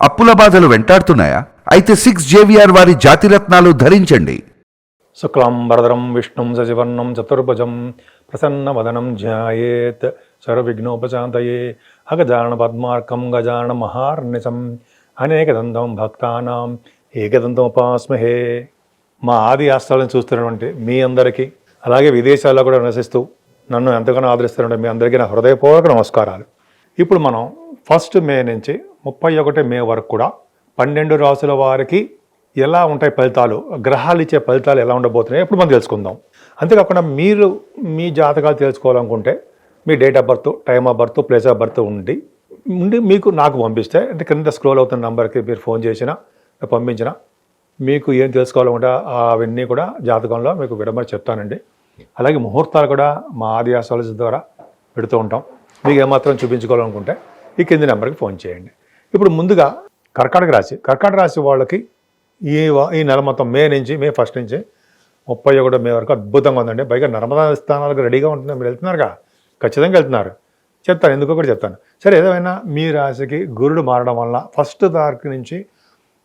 అప్పుల బాధలు వెంటాడుతున్నాయా? అయితే సిక్స్ జేవిఆర్ వారి జాతిరత్నాలు ధరించండి. శుక్లాంబరధరం విష్ణుం సశివర్ణం చతుర్భుజం ప్రసన్నవదనం ధ్యాయేత్ సర్వవిఘ్నోపశాంతయే అగజాన పద్మార్కం గజాన మహార్నిశం అనేకదంతం భక్తానాం ఏకదంతముపాస్మహే మా ఆది ఆస్థాలను చూస్తున్నటువంటి మీ అందరికీ అలాగే విదేశాల్లో కూడా నివసిస్తూ నన్ను ఎంతగానో ఆదరిస్తున్న మీ అందరికీ నా హృదయపూర్వక నమస్కారాలు. ఇప్పుడు మనం ఫస్ట్ మే నుంచి ముప్పై ఒకటి మే వరకు కూడా పన్నెండు రాసుల వారికి ఎలా ఉంటాయి ఫలితాలు? గ్రహాలు ఇచ్చే ఫలితాలు ఎలా ఉండబోతున్నాయి? ఇప్పుడు మనం తెలుసుకుందాం. అంతేకాకుండా మీరు మీ జాతకాలు తెలుసుకోవాలనుకుంటే మీ date of birth time of birth place of birth ఉండి ఉండి మీకు నాకు పంపిస్తే అంటే క్రింద స్క్రోల్ అవుతున్న నెంబర్కి మీరు ఫోన్ చేసినా పంపించినా మీకు ఏం తెలుసుకోవాలనుకుంటే అవన్నీ కూడా జాతకంలో మీకు విడమని చెప్తానండి. అలాగే ముహూర్తాలు కూడా మా ఆది ఆస్ట్రాలజీ ద్వారా పెడుతూ ఉంటాం. మీకు ఏమాత్రం చూపించుకోవాలనుకుంటే ఈ కింది నెంబర్కి ఫోన్ చేయండి. ఇప్పుడు ముందుగా కర్కాటక రాశి. కర్కాటక రాశి వాళ్ళకి ఈ ఈ నెల మొత్తం మే నుంచి మే ఫస్ట్ నుంచి ముప్పై ఒకటో మే వరకు అద్భుతంగా ఉందండి. పైగా నర్మదా స్థానాలకు రెడీగా ఉంటుంది మీరు వెళ్తున్నారుగా? ఖచ్చితంగా వెళ్తున్నారు. చెప్తాను ఎందుకో కూడా చెప్తాను. సరే ఏదైనా మీ రాశికి గురుడు మారడం వల్ల ఫస్ట్ తారీఖు నుంచి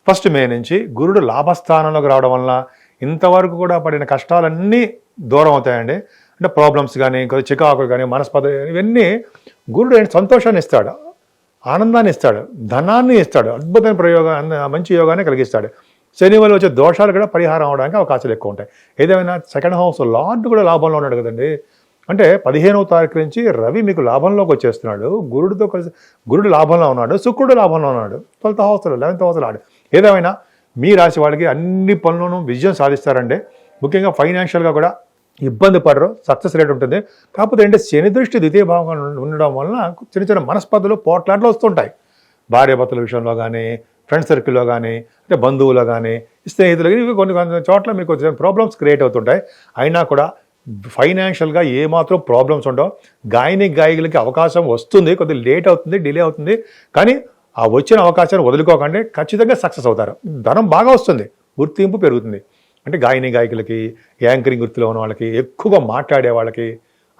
ఫస్ట్ మే నుంచి గురుడు లాభస్థానంలోకి రావడం వల్ల ఇంతవరకు కూడా పడిన కష్టాలన్నీ దూరం అవుతాయండి. అంటే ప్రాబ్లమ్స్ కానీ కొద్దిగా చికాకులు కానీ మనస్పద ఇవన్నీ గురుడు సంతోషాన్ని ఇస్తాడు. ఆనందాన్ని ఇస్తాడు ధనాన్ని ఇస్తాడు అద్భుతమైన ప్రయోగాన్ని మంచి యోగాన్ని కలిగిస్తాడు. శని వల్ల వచ్చే దోషాలు కూడా పరిహారం అవడానికి అవకాశాలు ఎక్కువ ఉంటాయి. ఏదేమైనా సెకండ్ హౌస్ లార్డ్ కూడా లాభంలో ఉన్నాడు కదండి. అంటే పదిహేనవ తారీఖు నుంచి రవి మీకు లాభంలోకి వచ్చేస్తున్నాడు. గురుడితో కలిసి గురుడు లాభంలో ఉన్నాడు శుక్రుడు లాభంలో ఉన్నాడు. ట్వెల్త్ హౌస్లో లెవెన్త్ హౌస్లో ఆడు. ఏదేమైనా మీ రాశి వాళ్ళకి అన్ని పనులను విజయం సాధిస్తారండి. ముఖ్యంగా ఫైనాన్షియల్గా కూడా ఇబ్బంది పడరు సక్సెస్ రేట్ ఉంటుంది. కాకపోతే ఏంటంటే శని దృష్టి ద్వితీయ భావంగా ఉండడం వలన చిన్న చిన్న మనస్పర్ధలు పోట్లాట్లు వస్తుంటాయి. భార్యాభర్తల విషయంలో కానీ ఫ్రెండ్ సర్కిల్లో కానీ అంటే బంధువులు కానీ స్నేహితులు కానీ ఇవి కొన్ని కొన్ని చోట్ల మీకు ప్రాబ్లమ్స్ క్రియేట్ అవుతుంటాయి. అయినా కూడా ఫైనాన్షియల్గా ఏమాత్రం ప్రాబ్లమ్స్ ఉండవు. గాయని గాయకులకి అవకాశం వస్తుంది కొద్దిగా లేట్ అవుతుంది డిలే అవుతుంది. కానీ ఆ వచ్చిన అవకాశాన్ని వదులుకోకండి ఖచ్చితంగా సక్సెస్ అవుతారు. ధనం బాగా వస్తుంది గుర్తింపు పెరుగుతుంది. అంటే గాయని గాయకులకి యాంకరింగ్ వృత్తిలో ఉన్న వాళ్ళకి ఎక్కువగా మాట్లాడే వాళ్ళకి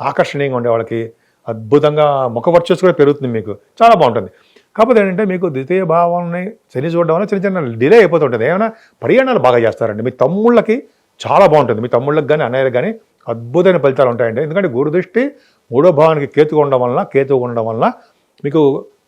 ఆకర్షణీయంగా ఉండే వాళ్ళకి అద్భుతంగా ముఖ కూడా పెరుగుతుంది మీకు. చాలా బాగుంటుంది. కాకపోతే ఏంటంటే మీకు ద్వితీయ భావాన్ని శని చూడడం వల్ల చిన్న చిన్న డిలే అయిపోతుంటుంది ఏమైనా ప్రయాణాలు బాగా చేస్తారండి. మీ తమ్ముళ్ళకి చాలా బాగుంటుంది. మీ తమ్ముళ్ళకి కానీ అన్నయ్యలకు కానీ అద్భుతమైన ఫలితాలు ఉంటాయండి. ఎందుకంటే గురుదృష్టి మూడో భావానికి కేతుగా ఉండడం వలన కేతుగా ఉండడం వలన మీకు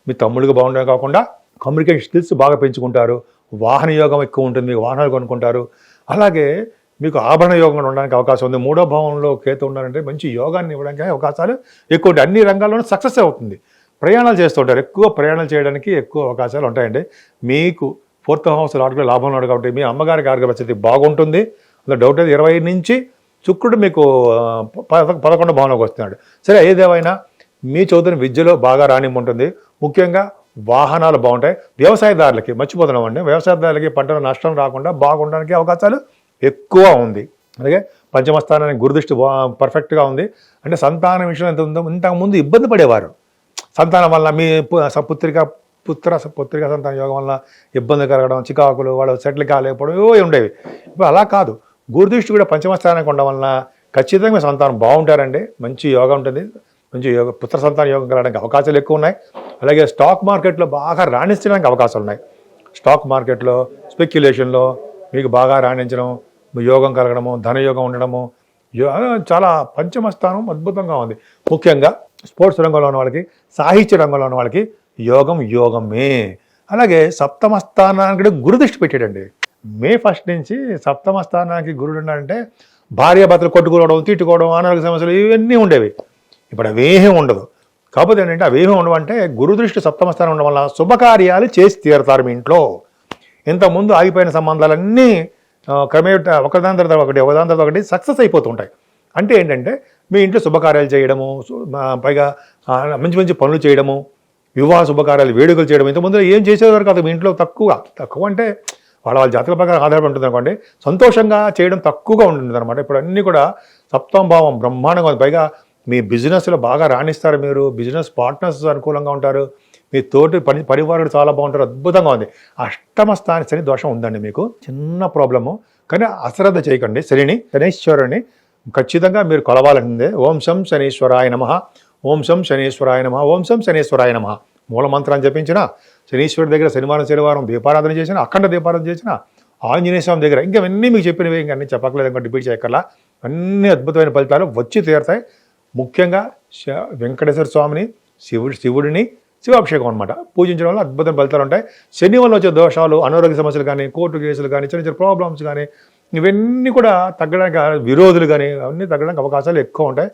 మీ తమ్ముళ్ళకి బాగుండడం కాకుండా కమ్యూనికేషన్ స్కిల్స్ బాగా పెంచుకుంటారు. వాహన యోగం ఎక్కువ ఉంటుంది. మీకు వాహనాలు కొనుక్కుంటారు. అలాగే మీకు ఆభరణ యోగం ఉండడానికి అవకాశం ఉంది. మూడో భావంలో కేతు ఉన్నారంటే మంచి యోగాన్ని ఇవ్వడానికి అవకాశాలు ఎక్కువ అన్ని రంగాల్లోనూ సక్సెస్ అవుతుంది. ప్రయాణాలు చేస్తుంటారు ఎక్కువ ప్రయాణాలు చేయడానికి ఎక్కువ అవకాశాలు ఉంటాయండి. మీకు ఫోర్త్ హౌస్ లాడ్లో లాభం ఉన్నాడు కాబట్టి మీ అమ్మగారికి ఆరోగ్య పరిస్థితి బాగుంటుంది. అందులో డౌట్ లేదు. ఇరవై నుంచి శుక్రుడు మీకు పద- పదకొండు భావనకు వస్తున్నాడు. సరే ఏదేమైనా మీ చదువుతున్న విద్యలో బాగా రాణింపు ఉంటుంది ముఖ్యంగా వాహనాలు బాగుంటాయి. వ్యవసాయదారులకి మర్చిపోతున్నాం అండి. వ్యవసాయదారులకి పంటల నష్టం రాకుండా బాగుండడానికి అవకాశాలు ఎక్కువ ఉంది. అలాగే పంచమ స్థానానికి గురుదృష్టి బా పర్ఫెక్ట్గా ఉంది. అంటే సంతానం విషయం ఎంత ఉందో ఇంతకుముందు ఇబ్బంది పడేవారు. సంతానం వల్ల మీ స- పుత్రిక పుత్ర పుత్రిక సంతాన యోగం వల్ల ఇబ్బంది కలగడం చికాకులు వాళ్ళు సెటిల్ కాలేకపోవడం ఏవో ఉండేవి. ఇప్పుడు అలా కాదు. గురుదృష్టి కూడా పంచమ స్థానానికి ఉండడం వలన ఖచ్చితంగా మీ సంతానం బాగుంటారండి. మంచి యోగం ఉంటుంది. మంచి యోగ పుత్ర సంతాన యోగం కలగడానికి అవకాశాలు ఎక్కువ ఉన్నాయి. అలాగే స్టాక్ మార్కెట్లో బాగా రాణించడానికి అవకాశాలు ఉన్నాయి. స్టాక్ మార్కెట్లో స్పెక్యులేషన్లో మీకు బాగా రాణించడం యోగం కలగడము ధనయోగం ఉండడము యో- చాలా పంచమ స్థానం అద్భుతంగా ఉంది. ముఖ్యంగా స్పోర్ట్స్ రంగంలో ఉన్న వాళ్ళకి సాహిత్య రంగంలో ఉన్న వాళ్ళకి యోగం యోగమే. అలాగే సప్తమ స్థానానికి కూడా గురుదృష్టి పెట్టాడండి మే ఫస్ట్ నుంచి సప్తమ స్థానానికి గురుడు ఉన్నాడంటే భార్యాభర్తలు కొట్టుకోవడం తిట్టుకోవడం అనారోగ్య సమస్యలు ఇవన్నీ ఉండేవి. ఇప్పుడు అవేమీ ఉండదు. కాకపోతే ఏంటంటే అవేమీ ఉండవంటే గురుదృష్టి సప్తమ స్థానం ఉండడం వల్ల శుభకార్యాలు చేసి తీరుతారు మీ ఇంట్లో. ఇంతకుముందు ఆగిపోయిన సంబంధాలన్నీ క్రమే క్రమేట ఒకదాని తర్వాత ఒకటి ఒకదాని తర్వాత ఒకటి సక్సెస్ అయిపోతుంటాయి. అంటే ఏంటంటే మీ ఇంట్లో శుభకార్యాలు చేయడము పైగా మంచి మంచి పనులు చేయడము వివాహ శుభకార్యాలు వేడుకలు చేయడం ఇంతకుముందు ఏం చేసేవారు కాదు మీ ఇంట్లో తక్కువ. తక్కువ అంటే వాళ్ళ వాళ్ళ జాతక ప్రకారం ఆధారపడి ఉంటుంది అనుకోండి సంతోషంగా చేయడం తక్కువగా ఉంటుంది అనమాట ఇప్పుడు అన్నీ కూడా సప్తం భావం బ్రహ్మాండంగా ఉంది. పైగా మీ బిజినెస్లో బాగా రాణిస్తారు మీరు. బిజినెస్ పార్ట్నర్స్ అనుకూలంగా ఉంటారు. మీ తోటి పని పరివారుడు చాలా బాగుంటారు. అద్భుతంగా ఉంది. అష్టమ స్థాని శని దోషం ఉందండి మీకు. చిన్న ప్రాబ్లము కానీ అశ్రద్ధ చేయకండి. శనిని శనీశ్వరుని ఖచ్చితంగా మీరు కొలవాలంటే ఓం శం శనీశ్వరాయ నమ. ఓం శం శనీశ్వరాయ నమ. ఓం శం శనీశ్వరాయ నమ. మూల మంత్రాన్ని జపించిన శనీశ్వరుడి దగ్గర శనివారం శనివారం దీపారాధన చేసిన అఖండ దీపారాధన చేసిన ఆంజనేయ స్వామి దగ్గర ఇంకా అన్నీ మీకు చెప్పినవి ఇంకా అన్ని చెప్పకలేదు ఇంకా డిపీట్ చేయక్కర్లా. అన్ని అద్భుతమైన ఫలితాలు వచ్చి తీరుతాయి. ముఖ్యంగా శ- వెంకటేశ్వర స్వామిని శివుడు శివుడిని శివాభిషేకం అనమాట పూజించడం వల్ల అద్భుతమైన ఫలితాలు ఉంటాయి. శని వల్ల వచ్చే దోషాలు అనారోగ్య సమస్యలు కానీ కోర్టు కేసులు కానీ చిన్న చిన్న ప్రాబ్లమ్స్ కానీ ఇవన్నీ కూడా తగ్గడానికి విరోధులు కానీ అవన్నీ తగ్గడానికి అవకాశాలు ఎక్కువ ఉంటాయి.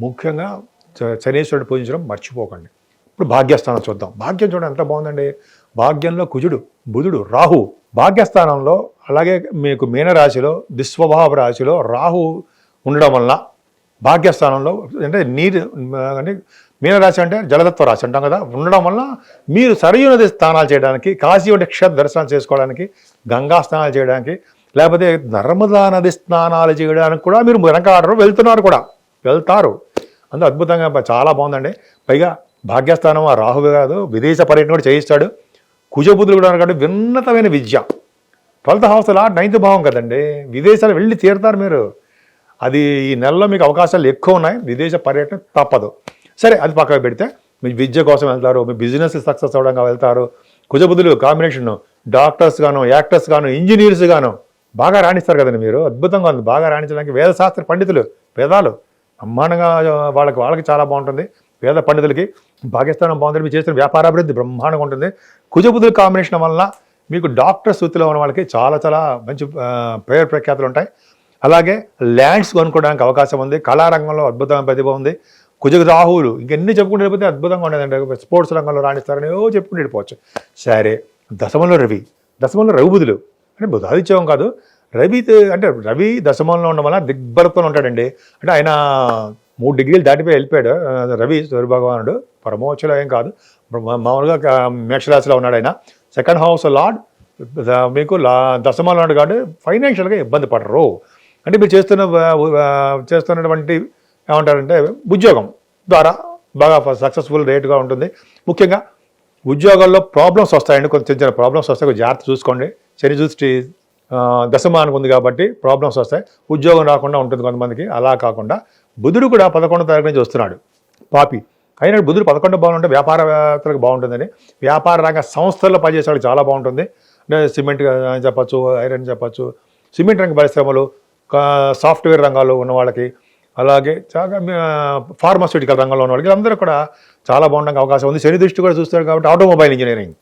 ముఖ్యంగా చ- శనీశ్వరుడు పూజించడం మర్చిపోకండి. ఇప్పుడు భాగ్యస్థానం చూద్దాం. భాగ్యం చూడండి ఎంత బాగుందండి. భాగ్యంలో కుజుడు బుధుడు రాహు. భాగ్యస్థానంలో అలాగే మీకు మీనరాశిలో దుస్వభావ రాశిలో రాహు ఉండడం వలన భాగ్యస్థానంలో అంటే నీరు అంటే మీనరాశి అంటే జలతత్వ రాశి అంటాం కదా ఉండడం వల్ల మీరు సరైనది స్నానాలు చేయడానికి కాశీ వంటి క్షేత్ర దర్శనాలు చేసుకోవడానికి గంగా స్నానాలు చేయడానికి లేకపోతే నర్మదా నది స్నానాలు చేయడానికి కూడా మీరు వెనకాడరు వెళ్తున్నారు కూడా వెళ్తారు. అందు అద్భుతంగా చాలా బాగుందండి. పైగా భాగ్యస్థానం ఆ రాహువే కాదు విదేశ పర్యటన కూడా చేయిస్తాడు. కుజబుద్ధులు కూడా ఉన్నాడు కాబట్టి విన్నతమైన విద్య. ట్వెల్త్ హౌస్ లా నైన్త్ భావం కదండి. విదేశాలు వెళ్ళి తీరుతారు మీరు. అది ఈ నెలలో మీకు అవకాశాలు ఎక్కువ ఉన్నాయి. విదేశ పర్యటన తప్పదు. సరే అది పక్కకు పెడితే మీ విద్య కోసం వెళ్తారు మీ బిజినెస్ సక్సెస్ అవడంగా వెళ్తారు. కుజబుద్ధులు కాంబినేషన్ డాక్టర్స్ గాను యాక్టర్స్ గాను ఇంజనీర్స్ గాను బాగా రాణిస్తారు కదండి మీరు. అద్భుతంగా ఉంది. బాగా రాణించడానికి వేద శాస్త్ర పండితులు వేదాలు బ్రహ్మాండంగా వాళ్ళకి వాళ్ళకి చాలా బాగుంటుంది. వేద పండితులకి పాకిస్తాన్ బాగుంటుంది మీరు చేసిన వ్యాపారాభివృద్ధి బ్రహ్మాండంగా ఉంటుంది. కుజబుద్ధుల కాంబినేషన్ వలన మీకు డాక్టర్ వృత్తిలో ఉన్న వాళ్ళకి చాలా చాలా మంచి పేరు ప్రఖ్యాతులు ఉంటాయి. అలాగే ల్యాండ్స్ కొనుక్కోవడానికి అవకాశం ఉంది. కళారంగంలో అద్భుతమైన ప్రతిభ ఉంది. కుజ రాహువులు ఇంకెన్ని చెప్పుకుంటూ వెళ్ళిపోతే అద్భుతంగా ఉండేదండి. స్పోర్ట్స్ రంగంలో రాణిస్తారని ఏవో చెప్పుకుంటూ వెళ్ళిపోవచ్చు. సరే దశమంలో రవి. దశమంలో రవి బుధులు అంటే బుధాదిత్యం కాదు. రవి అంటే రవి దశమంలో ఉండడం వల్ల దిగ్భరత్వం ఉంటాడండి. అంటే ఆయన మూడు డిగ్రీలు దాటిపోయి వెళ్ళిపోయాడు. రవి రవి సూర్యభగవానుడు. పరమోచ్చలో ఏం కాదు మామూలుగా మేషరాశిలో ఉన్నాడు ఆయన. Second house lord. మీకు లా దశమంలో ఉన్నాడు కాబట్టి ఫైనాన్షియల్గా ఇబ్బంది పడరు. అంటే మీరు చేస్తున్న చేస్తున్నటువంటి ఏమంటారంటే ఉద్యోగం ద్వారా బాగా సక్సెస్ఫుల్ రేటుగా ఉంటుంది. ముఖ్యంగా ఉద్యోగాల్లో ప్రాబ్లమ్స్ వస్తాయండి. కొంచెం చిన్న చిన్న ప్రాబ్లమ్స్ వస్తాయి. కొంచెం జాగ్రత్త చూసుకోండి. శని దృష్టి దశమానికి ఉంది కాబట్టి ప్రాబ్లమ్స్ వస్తాయి. ఉద్యోగం రాకుండా ఉంటుంది కొంతమందికి. అలా కాకుండా బుధుడు కూడా పదకొండో తారీఖు నుంచి వస్తున్నాడు. పాపి. అయినా బుధుడు పదకొండో బాగుంటే వ్యాపారవేత్తలకు బాగుంటుందని వ్యాపార రంగ సంస్థల్లో పనిచేసే చాలా బాగుంటుంది. సిమెంట్ అని చెప్పచ్చు ఐరన్ చెప్పచ్చు. సిమెంట్ రంగ పరిశ్రమలు సాఫ్ట్వేర్ రంగాల్లో ఉన్న వాళ్ళకి అలాగే చాలా ఫార్మాస్యూటికల్ రంగంలో ఉన్న వాళ్ళకి అందరూ కూడా చాలా బాగుండడానికి అవకాశం ఉంది. శని దృష్టి కూడా చూస్తారు కాబట్టి ఆటోమొబైల్ ఇంజనీరింగ్.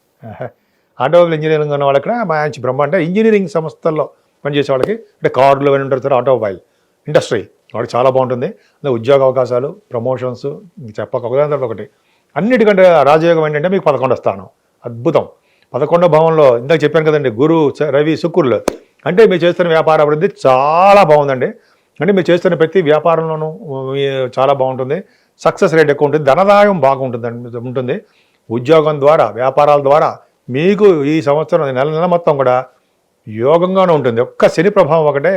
ఆటోమొబైల్ ఇంజనీరింగ్ ఉన్న వాళ్ళకి కూడా మంచి బ్రహ్మ అంటే ఇంజనీరింగ్ సంస్థల్లో పనిచేసే వాళ్ళకి అంటే కార్డులు అని ఉంటారు ఆటోమొబైల్ ఇండస్ట్రీ. వాళ్ళకి చాలా బాగుంటుంది. ఉద్యోగ అవకాశాలు ప్రమోషన్స్ చెప్పక ఒకదాని తర్వాత ఒకటి. అన్నిటికంటే రాజయోగం ఏంటంటే మీకు పదకొండో స్థానం. అద్భుతం. పదకొండో భావంలో ఇందాక చెప్పాను కదండి గురు రవి శుక్రులు. అంటే మీరు చేస్తున్న వ్యాపార అభివృద్ధి చాలా బాగుందండి. అంటే మీరు చేస్తున్న ప్రతి వ్యాపారంలోనూ చాలా బాగుంటుంది. సక్సెస్ రేట్ ఎక్కువ ఉంటుంది. ధనదాయం బాగుంటుంది ఉంటుంది. ఉద్యోగం ద్వారా వ్యాపారాల ద్వారా మీకు ఈ సంవత్సరం నెల నెల మొత్తం కూడా యోగంగానే ఉంటుంది. ఒక్క శని ప్రభావం ఒకటే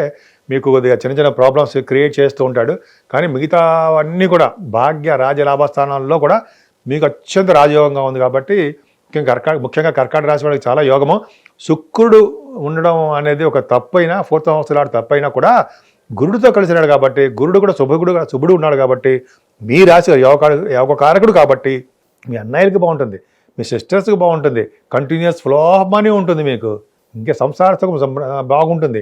మీకు కొద్దిగా చిన్న చిన్న ప్రాబ్లమ్స్ క్రియేట్ చేస్తూ ఉంటాడు. కానీ మిగతా అన్నీ కూడా భాగ్య రాజలాభ లాభస్థానాల్లో కూడా మీకు అత్యంత రాజయోగంగా ఉంది కాబట్టి ముఖ్యంగా కర్కా ముఖ్యంగా కర్కాటక రాశి వాళ్ళకి చాలా యోగము. శుక్రుడు ఉండడం అనేది ఒక తప్పైనా ఫోర్త్ హౌస్ లాంటి తప్పైనా కూడా గురుడితో కలిసినాడు కాబట్టి గురుడు కూడా శుభగుడు శుభుడు ఉన్నాడు కాబట్టి మీ రాశి యోగ యోగకారకుడు కాబట్టి మీ అన్నయ్యలకి బాగుంటుంది మీ సిస్టర్స్కి బాగుంటుంది కంటిన్యూస్ ఫ్లో ఆఫ్ మనీ ఉంటుంది మీకు. ఇంకా సంసార సుఖం బాగుంటుంది.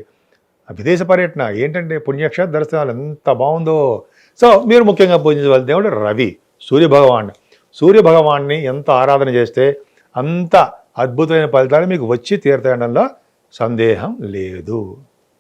ఆ విదేశ పర్యటన ఏంటంటే పుణ్యక్షేత్ర దర్శనాలు ఎంత బాగుందో. సో మీరు ముఖ్యంగా పూజించవలసిన దేవుడు రవి సూర్య భగవాన్. సూర్య భగవాన్ని ఎంత ఆరాధన చేస్తే అంత అద్భుతమైన ఫలితాలు మీకు వచ్చి తీరుతాయడంలో సందేహం లేదు.